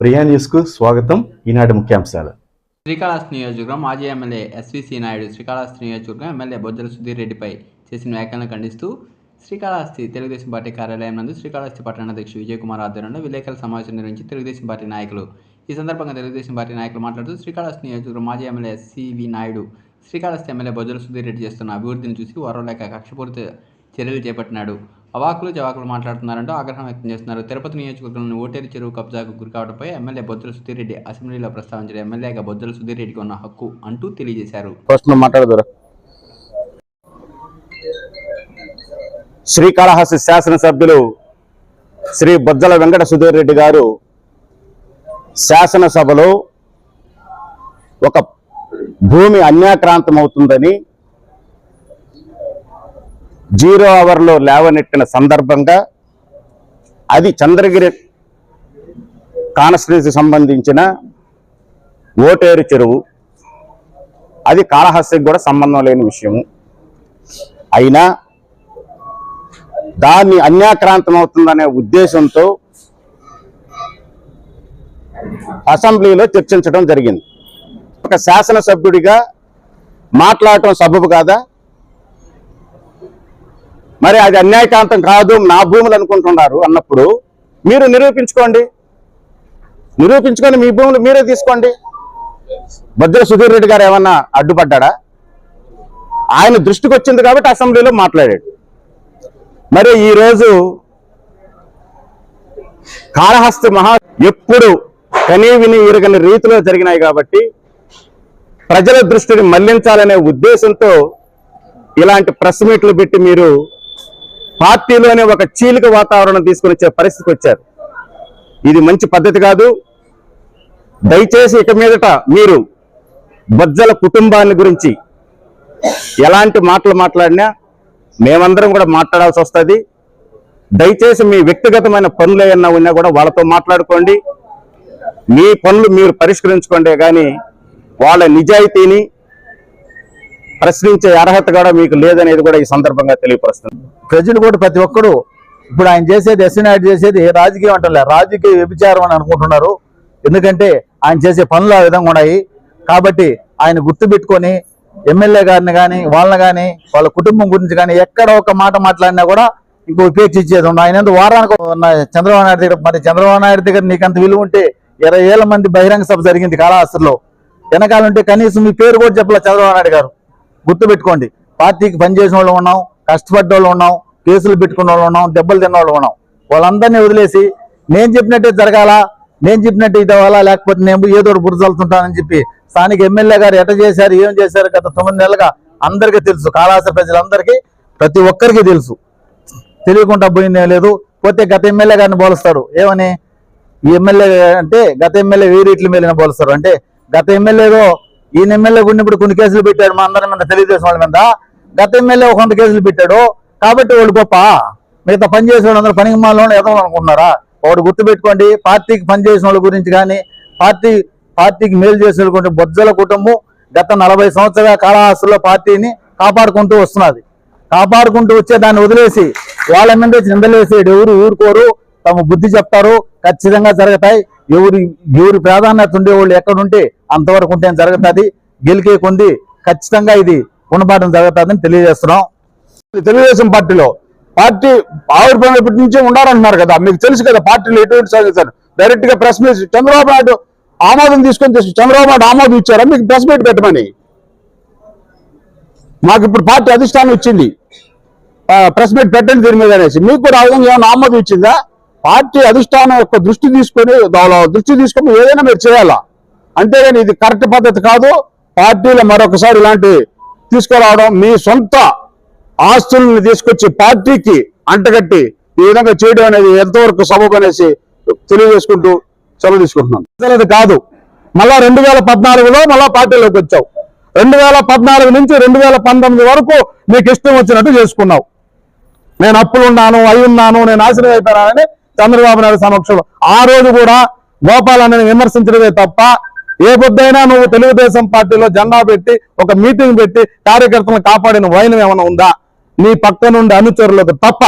ప్రియా న్యూస్కు స్వాగతం. ఈనాటి ముఖ్యాంశాలు. శ్రీకాళహస్తి నియోజకవర్గం మాజీ ఎమ్మెల్యే ఎస్విసి నాయుడు శ్రీకాళహస్తి నియోజకవర్గం ఎమ్మెల్యే బొజ్జల సుధీర్ రెడ్డిపై చేసిన వ్యాఖ్యలను ఖండిస్తూ శ్రీకాళహస్తి తెలుగుదేశం పార్టీ కార్యాలయం నందు శ్రీకాళహస్తి పట్టణ అధ్యక్షుడు విజయ్ కుమార్ ఆధ్వర్యంలో విలేకరుల సమావేశం నిర్వహించి తెలుగుదేశం పార్టీ నాయకులు ఈ సందర్భంగా తెలుగుదేశం పార్టీ నాయకులు మాట్లాడుతూ శ్రీకాళహస్తి నియోజకవర్గం మాజీ MLA CV Naidu Srikalahasti MLA Bojjala Sudheer Reddy చేస్తున్న అభివృద్ధిని చూసి ఓర్వలేక కక్షపూరిత చర్యలు చేపట్టినాడు. అవాకులు జవాకులు మాట్లాడుతున్నారంటూ ఆగ్రహం వ్యక్తం చేస్తున్నారు. తిరుపతి నియోజకవర్గంలోని ఓటేరు చెరువు కబ్జాకు గురికావడంపై ఎమ్మెల్యే బొద్దుల సుధీరెడ్డి అసెంబ్లీలో ప్రస్తావించిన ఎమ్మెల్యేగా బొద్దుల సుధీర్ రెడ్డికి ఉన్న హక్కు అంటూ తెలియజేశారు. శ్రీకాళహస్తి శాసనసభ్యులు శ్రీ బొజ్జల వెంకట సుధీర్ రెడ్డి గారు శాసనసభలో ఒక భూమి అన్యాక్రాంతం అవుతుందని జీరో అవర్లో లేవనెట్టిన సందర్భంగా అది చంద్రగిరి కాన్స్టిట్యూన్సీ సంబంధించిన ఓటేరు చెరువు. అది కాళహస్తికి కూడా సంబంధం లేని విషయము. అయినా దాన్ని అన్యాక్రాంతం అవుతుందనే ఉద్దేశంతో అసెంబ్లీలో చర్చించడం జరిగింది. ఒక శాసనసభ్యుడిగా మాట్లాడటం సబబు కాదా? మరి అది అన్యాయకాంతం కాదు నా భూములు అనుకుంటున్నారు అన్నప్పుడు మీరు నిరూపించుకోండి. నిరూపించుకొని మీ భూములు మీరే తీసుకోండి. భద్ర సుధీర్ రెడ్డి గారు ఏమన్నా అడ్డుపడ్డా ఆయన దృష్టికి వచ్చింది కాబట్టి అసెంబ్లీలో మాట్లాడాడు. మరి ఈరోజు కాళహస్తి మహా ఎప్పుడు కనీ విని ఇరగని రీతిలో జరిగినాయి కాబట్టి ప్రజల దృష్టిని మళ్ళించాలనే ఉద్దేశంతో ఇలాంటి ప్రెస్ మీట్లు పెట్టి మీరు పార్టీలోనే ఒక చీలిక వాతావరణం తీసుకొని వచ్చే పరిస్థితికి వచ్చారు. ఇది మంచి పద్ధతి కాదు. దయచేసి ఇక మీదట మీరు బొజ్జల కుటుంబాన్ని గురించి ఎలాంటి మాటలు మాట్లాడినా మేమందరం కూడా మాట్లాడాల్సి వస్తుంది. దయచేసి మీ వ్యక్తిగతమైన పనులు ఏమన్నా ఉన్నా కూడా వాళ్ళతో మాట్లాడుకోండి. మీ పనులు మీరు పరిష్కరించుకోండి కానీ వాళ్ళ నిజాయితీని ప్రశ్నించే అర్హత కూడా మీకు లేదనేది కూడా ఈ సందర్భంగా తెలియపరుస్తుంది. ప్రజలు కూడా ప్రతి ఒక్కరు ఇప్పుడు ఆయన చేసేది ఎస్సీనాయుడు చేసేది రాజకీయం అంటలే. రాజకీయ వ్యభిచారం అని అనుకుంటున్నారు. ఎందుకంటే ఆయన చేసే పనులు ఆ విధంగా ఉన్నాయి. కాబట్టి ఆయన గుర్తుపెట్టుకొని ఎమ్మెల్యే గారిని కానీ వాళ్ళని కానీ వాళ్ళ కుటుంబం గురించి కానీ ఎక్కడ ఒక మాట మాట్లాడినా కూడా ఇంకో ఉపేక్షించేది ఉంది ఆయన వారానికి ఉన్న చంద్రబాబు నాయుడు దగ్గర మరి చంద్రబాబు నాయుడు దగ్గర నీకు అంత విలువ ఉంటే ఇరవై ఏళ్ళ మంది బహిరంగ సభ జరిగింది కాళహస్తిలో. వెనకాల ఉంటే కనీసం మీ పేరు కూడా చెప్పలే చంద్రబాబు నాయుడు గారు. గుర్తుపెట్టుకోండి. పార్టీకి పనిచేసిన వాళ్ళు ఉన్నాం కష్టపడ్డ వాళ్ళు ఉన్నాం కేసులు పెట్టుకున్న వాళ్ళు ఉన్నాం దెబ్బలు తిన్న వాళ్ళు ఉన్నాం. వాళ్ళందరినీ వదిలేసి నేను చెప్పినట్టే జరగాల నేను చెప్పినట్టు ఇది అవ్వాలా లేకపోతే నేను ఏదో ఒకటి బురదలుతుంటానని చెప్పి స్థానిక ఎమ్మెల్యే గారు ఎట చేశారు ఏం చేశారు గత తొమ్మిది నెలలుగా అందరికీ తెలుసు. కాళాస ప్రజలందరికీ ప్రతి ఒక్కరికి తెలుసు. తెలియకుండా పోయిందే లేదు. పోతే గత ఎమ్మెల్యే గారిని పోలుస్తారు. ఏమని? ఈ ఎమ్మెల్యే అంటే గత ఎమ్మెల్యే వేరే ఇట్ల మీద పోలుస్తారు. అంటే గత ఎమ్మెల్యేలో ఈయన ఎమ్మెల్యే ఉన్నప్పుడు కొన్ని కేసులు పెట్టాడు మా అందరి మీద తెలుగుదేశం వాళ్ళ మీద. గత ఎమ్మెల్యే ఒక వంద కేసులు పెట్టాడు. కాబట్టి వాళ్ళు గొప్ప. మిగతా పని చేసే వాళ్ళందరూ పనికి మాలో ఏదో అనుకుంటున్నారా? ఒకటి గుర్తుపెట్టుకోండి పార్టీకి పనిచేసిన వాళ్ళ గురించి కానీ పార్టీ పార్టీకి మేలు చేసే బొజ్జల కుటుంబం గత నలభై సంవత్సరాల కాళహస్తిలో పార్టీని కాపాడుకుంటూ వస్తున్నది. కాపాడుకుంటూ వచ్చే దాన్ని వదిలేసి వాళ్ళ మీద వచ్చి నిందలేసేడు ఎవరు ఊరుకోరు తమ బుద్ధి చెప్తారు ఖచ్చితంగా జరుగుతాయి. ఎవరు ఎవరి ప్రాధాన్యత ఉండేవాళ్ళు ఎక్కడుంటే అంతవరకు ఉంటే జరుగుతుంది? గెలికే కొంది ఖచ్చితంగా ఇది గుణపాఠం జరుగుతుందని తెలియజేస్తున్నాం. తెలుగుదేశం పార్టీలో పార్టీ ఆవిర్భావం నుంచే ఉండాలంటున్నారు కదా. మీకు తెలుసు కదా పార్టీలో ఎటువంటి సాధించారు డైరెక్ట్గా ప్రెస్ మీట్ చంద్రబాబు నాయుడు ఆమోదం తీసుకొని తెచ్చు చంద్రబాబు నాయుడు ఆమోదం ఇచ్చారా? మీకు ప్రెస్ మీట్ పెట్టమని. మాకు ఇప్పుడు పార్టీ అధిష్టానం ఇచ్చింది. ప్రెస్ మీట్ పెట్టండి దీని మీద అనేసి. మీకు కూడా ఆ విధంగా ఏమైనా ఆమోదం ఇచ్చిందా? పార్టీ అధిష్టానం యొక్క దృష్టి తీసుకొని వాళ్ళ దృష్టి తీసుకొని ఏదైనా మీరు చేయాలా? అంతేగాని ఇది కరెక్ట్ పద్ధతి కాదు. పార్టీలో మరొకసారి ఇలాంటి తీసుకురావడం మీ సొంత ఆస్తులను తీసుకొచ్చి పార్టీకి అంటగట్టి ఈ విధంగా చేయడం అనేది ఎంతవరకు సబబు అనేసి తెలియజేసుకుంటూ సెలవు తీసుకుంటున్నాను కాదు. మళ్ళా రెండు వేల పద్నాలుగులో మళ్ళా పార్టీలోకి వచ్చావు. రెండు వేల పద్నాలుగు నుంచి రెండు వేల పంతొమ్మిది వరకు నీకు ఇష్టం వచ్చినట్టు చేసుకున్నావు. నేను అప్పులు ఉన్నాను అయి ఉన్నాను నేను ఆశ్రయం అయిపోయానని చంద్రబాబు నాయుడు సమక్షంలో. ఆ రోజు కూడా గోపాలన్నని విమర్శించడమే తప్ప ఏ పొద్దైనా నువ్వు తెలుగుదేశం పార్టీలో జెండా పెట్టి ఒక మీటింగ్ పెట్టి కార్యకర్తలను కాపాడిన వైనం ఏమైనా ఉందా? నీ పక్క నుండి అనుచరులకు తప్ప.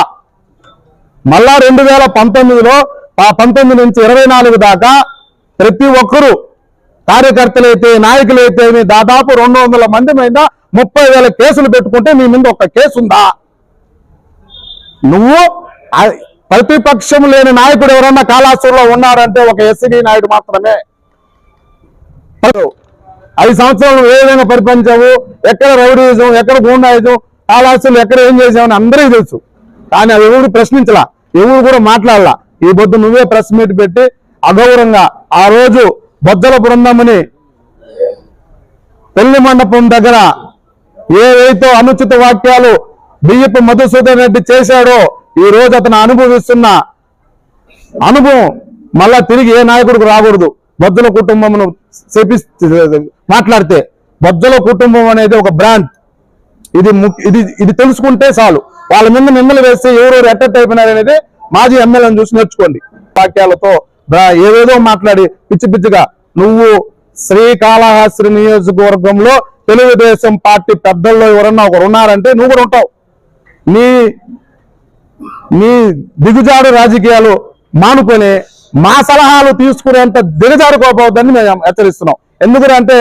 మళ్ళా రెండు వేల పంతొమ్మిదిలో ఆ పంతొమ్మిది నుంచి ఇరవై నాలుగు దాకా ప్రతి ఒక్కరూ కార్యకర్తలైతే నాయకులైతే దాదాపు రెండు వందల మంది మీద ముప్పై వేల కేసులు పెట్టుకుంటే నీ మీద ఒక కేసు ఉందా? నువ్వు ప్రతిపక్షం లేని నాయకుడు ఎవరన్నా కాళాసులో ఉన్నారంటే ఒక ఎస్సీ నాయుడు మాత్రమే. ఐదు సంవత్సరాలు ఏ విధంగా పరిపాలించావు? ఎక్కడ రౌడీజం ఎక్కడ గూండాయిజం కాళాసులు ఎక్కడ ఏం చేసావని అందరికీ తెలుసు. కానీ అవి ఎవరు ప్రశ్నించలా? ఎవరు కూడా మాట్లాడలా? ఈ బొద్దు నువ్వే ప్రెస్ మీట్ పెట్టి అగౌరవంగా ఆ రోజు బొద్దల బృందమని పెళ్ళి మండపం దగ్గర ఏవైతే అనుచిత వాక్యాలు బియ్యపు మధుసూదన్ రెడ్డి చేశాడో ఈ రోజు అతను అనుభవిస్తున్న అనుభవం మళ్ళా తిరిగి ఏ నాయకుడికి రాకూడదు. బొజ్జల కుటుంబమును చేపి మాట్లాడితే బొజ్జల కుటుంబం అనేది ఒక బ్రాండ్. ఇది ఇది ఇది తెలుసుకుంటే చాలు. వాళ్ళ మీద నిందలు వేస్తే ఎవరెవరు ఎట్టెట్ అయిపోయినారు అనేది మాజీ ఎమ్మెల్యేని చూసి నేర్చుకోండి. వాక్యాలతో ఏదేదో ఏవేదో మాట్లాడి పిచ్చి పిచ్చిగా. నువ్వు శ్రీకాళహస్తి నియోజకవర్గంలో తెలుగుదేశం పార్టీ పెద్దల్లో ఎవరన్నా ఒకరు ఉన్నారంటే నువ్వు కూడా ఉంటావు. నీ నీ దిగుజాడు రాజకీయాలు మానుకొని మా సలహాలు తీసుకునేంత దిగజారుకోపోవద్దని మేము హెచ్చరిస్తున్నాం. ఎందుకంటే